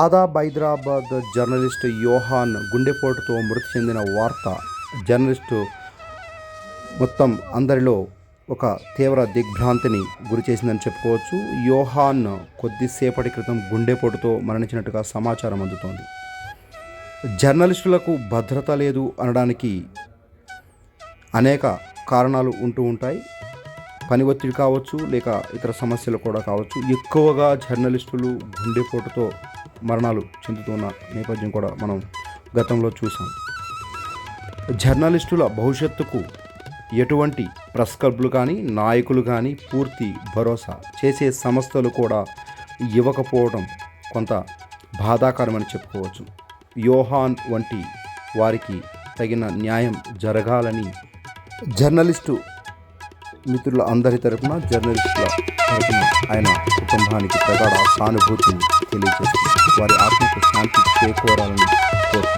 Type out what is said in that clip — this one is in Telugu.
ఆదాబ్ హైదరాబాద్ జర్నలిస్ట్ యోహాన్ గుండెపోటుతో మృతి చెందిన వార్త. జర్నలిస్టు మొత్తం అందరిలో ఒక తీవ్ర దిగ్భ్రాంతిని గురి చేసిందని చెప్పుకోవచ్చు. యోహాన్ కొద్దిసేపటి క్రితం గుండెపోటుతో మరణించినట్టుగా సమాచారం అందుతోంది. జర్నలిస్టులకు భద్రత లేదు అనడానికి అనేక కారణాలు ఉంటూ ఉంటాయి. పని ఒత్తిడి కావచ్చు లేక ఇతర సమస్యలు కూడా కావచ్చు. ఎక్కువగా జర్నలిస్టులు గుండెపోటుతో మరణాలు చెందుతున్న నేపథ్యం కూడా మనం గతంలో చూసాం జర్నలిస్టుల భవిష్యత్తుకు ఎటువంటి ప్రెస్ క్లబ్లు కానీ నాయకులు కానీ పూర్తి భరోసా చేసే సంస్థలు కూడా ఇవ్వకపోవడం కొంత బాధాకరమని చెప్పుకోవచ్చు. యోహాన్ వంటి వారికి తగిన న్యాయం జరగాలని జర్నలిస్టు మిత్రుల అందరి తరపున జర్నలిస్టుల తరపున ఆయన కుటుంబానికి ప్రగాఢ సానుభూతిని తెలియజేస్తుంది వారి ఆత్మకు శాంతి చేకూరాలని కోరుతుంది